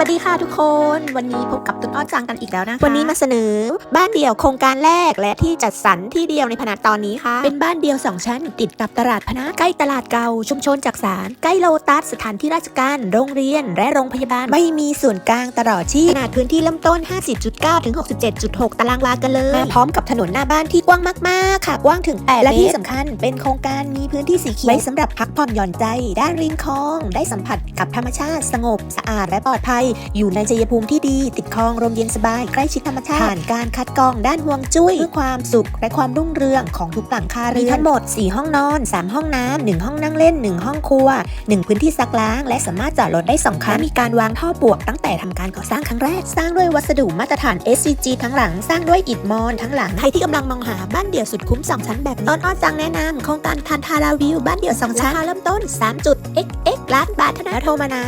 วัสดีค่ะทุกคน วันนี้พบกับตุนอ้อจังกันอีกแล้วนะคะวันนี้มาเสนอ บ้านเดี่ยวโครงการแรกและที่จัดสรรที่เดียวในพนัสตอนนี้ค่ะ เป็นบ้านเดียว 2 ชั้น ติดกับตลาดพนัสใกล้ตลาดเก่าชุมชนจักสารใกล้โลตัสสถานที่ราชการ โรงเรียน และโรงพยาบาล ไม่มีส่วนกลางตลอดที่ขนาดพื้นที่เริ่มต้น 50.9 ถึง 67.6 ตารางวากันเลยมาพร้อมกับถนนหน้าบ้านที่กว้างมากๆค่ะกว้างถึง8และที่สำคัญ เป็นโครงการมีพื้นที่สีเขียวไว้สำหรับพักผ่อนหย่อนใจด้านริมคลอง ได้สัมผัสกับธรรมชาติสงบสะอาดและปลอดภัยอยู่ในชัยภูมิที่ดีติดคลองลมเย็นสบาย ใกล้ชิดธรรมชาติผ่านการคัดกรองด้านห่วงจุ้ยเพื่อความสุขและความรุ่งเรืองของทุกหลังคาเรือนมีทั้งหมด 4 ห้องนอน 3 ห้องน้ำ1ห้องนั่งเล่น 1 ห้องครัว 1 พื้นที่ซักล้าง และสามารถจอดรถได้2คันและมีการวางท่อปลวกตั้งแต่ทำการก่อสร้างครั้งแรกสร้างด้วยวัสดุมาตรฐาน SCG ทั้งหลังสร้างด้วยอิฐมอนทั้งหลังใครที่กำลังมองหาบ้านเดี่ยวสุดคุ้ม 2 ชั้นแบบนี้ต้นอ้อจังแนะนำโครงการทันทาราวิวบ้านเดี่ยว 2 ชั้นราคาเริ่มต้น3จุด xx ล้านบาทเท่านั้นแล้วโทรมานะ